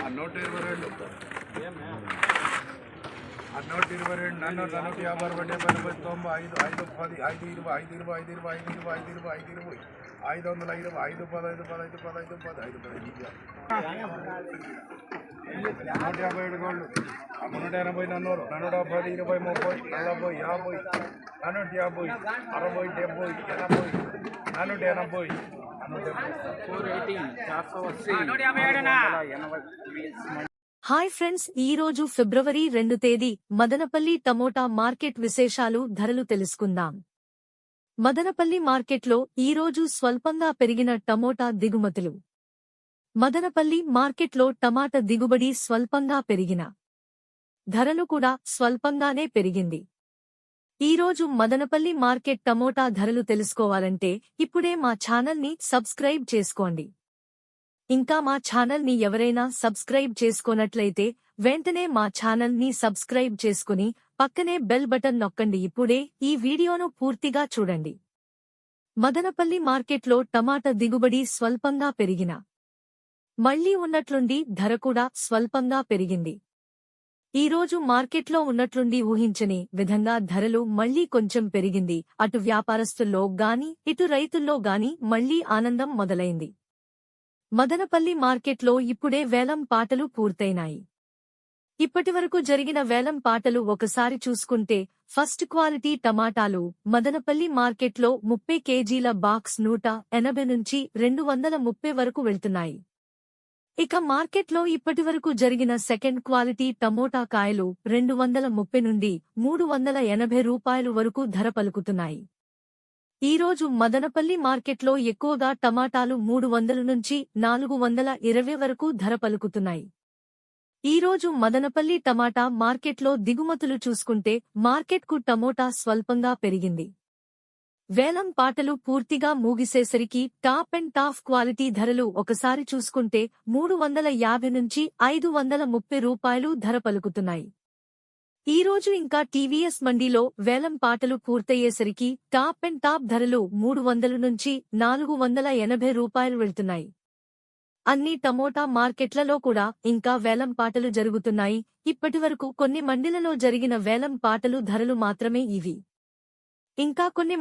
ఆ నూట ఇరవై రెండు ఆ నూట ఇరవై రెండు నన్ను నూట యాభై అరవై డెబ్బై ఎనభై తొంభై ఐదు ఐదు పది ఐదు ఇరవై ఐదు ఇరవై ఐదు ఇరవై ఐదు ఇరవై ఐదు ఇరవై ఐదు ఇరవై ఐదు వందల ఇరవై ఐదు పదహైదు పదహైదు పదహైదు పదహైదు పదహైదు నూట యాభై ఏడు గోళ్ళు నూట ఎనభై నన్నూరు నన్నూట పది ఇరవై ముప్పై నలభై యాభై నన్నూట యాభై అరవై డెబ్బై ఎనభై నన్నూట ఎనభై నన్నూట హాయ్ ఫ్రెండ్స్ ఈ రోజు ఫిబ్రవరి రెండు తేదీ మదనపల్లి టమోటా మార్కెట్ విశేషాలు ధరలు తెలుసుకుందాం. మదనపల్లి మార్కెట్లో ఈ రోజు స్వల్పంగా పెరిగిన టమోటా దిగుమతులు. మదనపల్లి మార్కెట్లో టమాటా దిగుబడి స్వల్పంగా పెరిగిన. ధరలు కూడా స్వల్పంగానే పెరిగింది. ఈ రోజు మదనపల్లి మార్కెట్ టమోటా ధరలు తెలుసుకోవాలంటే ఇప్పుడే మా ఛానల్ని సబ్స్క్రైబ్ చేసుకోండి. ఇంకా మా ఛానల్ని ఎవరైనా సబ్స్క్రైబ్ చేసుకోనట్లయితే వెంటనే మా ఛానల్ని సబ్స్క్రైబ్ చేసుకుని పక్కనే బెల్ బటన్ నొక్కండి. ఇప్పుడే ఈ వీడియోను పూర్తిగా చూడండి. మదనపల్లి మార్కెట్లో టమాటా దిగుబడి స్వల్పంగా పెరిగిన. మళ్ళీ ఉన్నట్లుండి ధర కూడా స్వల్పంగా పెరిగింది. ఈ రోజు మార్కెట్లో ఉన్నట్లుండి ఊహించని విధంగా ధరలు మళ్ళీ కొంచెం పెరిగింది. అటు వ్యాపారస్తుల్లో గాని ఇటు రైతుల్లో గాని మళ్ళీ ఆనందం మొదలైంది. మదనపల్లి మార్కెట్లో ఇప్పుడే వేలం పాటలు పూర్తయినాయి. ఇప్పటివరకు జరిగిన వేలం పాటలు ఒకసారి చూసుకుంటే ఫస్ట్ క్వాలిటీ టమాటాలు మదనపల్లి మార్కెట్లో ముప్పై కేజీల బాక్స్ నూట ఎనభై నుంచి రెండు వందల ముప్పై వరకు వెళ్తున్నాయి. ఇక మార్కెట్లో ఇప్పటివరకు జరిగిన సెకండ్ క్వాలిటీ టమోటా కాయలు రెండు వందల ముప్పై నుండి మూడు వందల ఎనభై రూపాయలు వరకు ధర పలుకుతున్నాయి. ఈ రోజు మదనపల్లి మార్కెట్లో ఎక్కువగా టమాటాలు మూడు వందల నుంచి నాలుగు వందల ఇరవై వరకు ధర పలుకుతున్నాయి. ఈ రోజు మదనపల్లి టమాటా మార్కెట్లో దిగుమతులు చూసుకుంటే మార్కెట్కు టమోటా స్వల్పంగా పెరిగింది. వేలం పాటలు పూర్తిగా మూగిసేసరికి టాప్ అండ్ టాప్ క్వాలిటీ ధరలు ఒకసారి చూసుకుంటే మూడు వందల యాభై నుంచి ఐదు వందల ముప్పై రూపాయలు ధర పలుకుతున్నాయి. ఈ రోజు ఇంకా టీవీఎస్ మండీలో వేలం పాటలు పూర్తయ్యేసరికి టాప్ అండ్ టాప్ ధరలు మూడు వందల నుంచి నాలుగు వందల ఎనభై రూపాయలు వెళ్తున్నాయి. అన్ని టమోటా మార్కెట్లలో కూడా ఇంకా వేలం పాటలు జరుగుతున్నాయి. ఇప్పటివరకు కొన్ని మండీలలో జరిగిన వేలం పాటలు ధరలు మాత్రమే ఇవి. ఇంకా కొన్ని